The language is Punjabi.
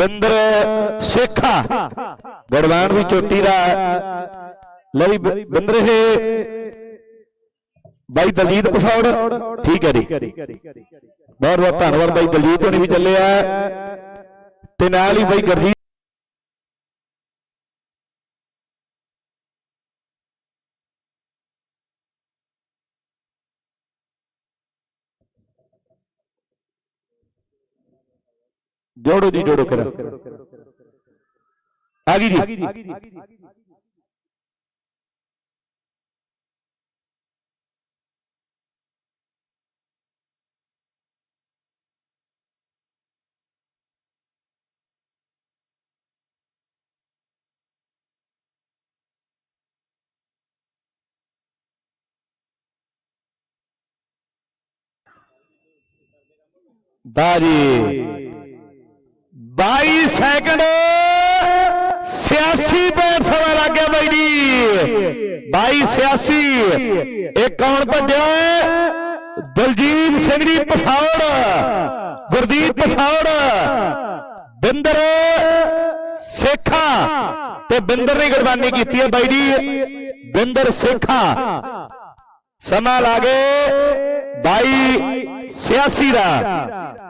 ਬਿੰਦਰ ਸੇਖਾ। ਗੜਵਾਨ ਦੀ ਚੋਟੀ ਦਾ ਲਈ ਬਿੰਦਰ ਇਹ ਬਾਈ ਦਲਜੀਤ ਪਸੌੜ। ਠੀਕ ਹੈ ਜੀ। ਬਹੁਤ ਬਹੁਤ ਧੰਨਵਾਦ ਬਾਈ ਦਲਜੀਤ ਹੋਣੀ ਵੀ ਚੱਲੇ ਆ। ਤੇ ਨਾਲ ਹੀ ਬਾਈ ਗਰਜੀਤ ਜੋੜੋ ਜੀ ਜੋੜੋ ਕਰ। ਆ ਗਈ ਜੀ। ਬਾਜੀ। 22 ਸੈਕਿੰਡ 86 ਪੈਰ ਸਮਾਂ ਲੱਗ ਗਿਆ ਬਾਈ ਜੀ। 22 86 ਇਹ ਕੌਣ ਭੱਜਿਆ? ਦਲਜੀਤ ਸਿੰਘ ਜੀ ਪਸੌੜ ਗੁਰਦੀਪ ਪਸੌੜ ਬਿੰਦਰ ਸੇਖਾ। ਤੇ ਬਿੰਦਰ ਨੇ ਗੁਰਬਾਨੀ ਕੀਤੀ ਹੈ ਬਾਈ ਜੀ। ਬਿੰਦਰ ਸੇਖਾ। ਸਮਾਂ ਲਾਗੇ 22 86 ਦਾ।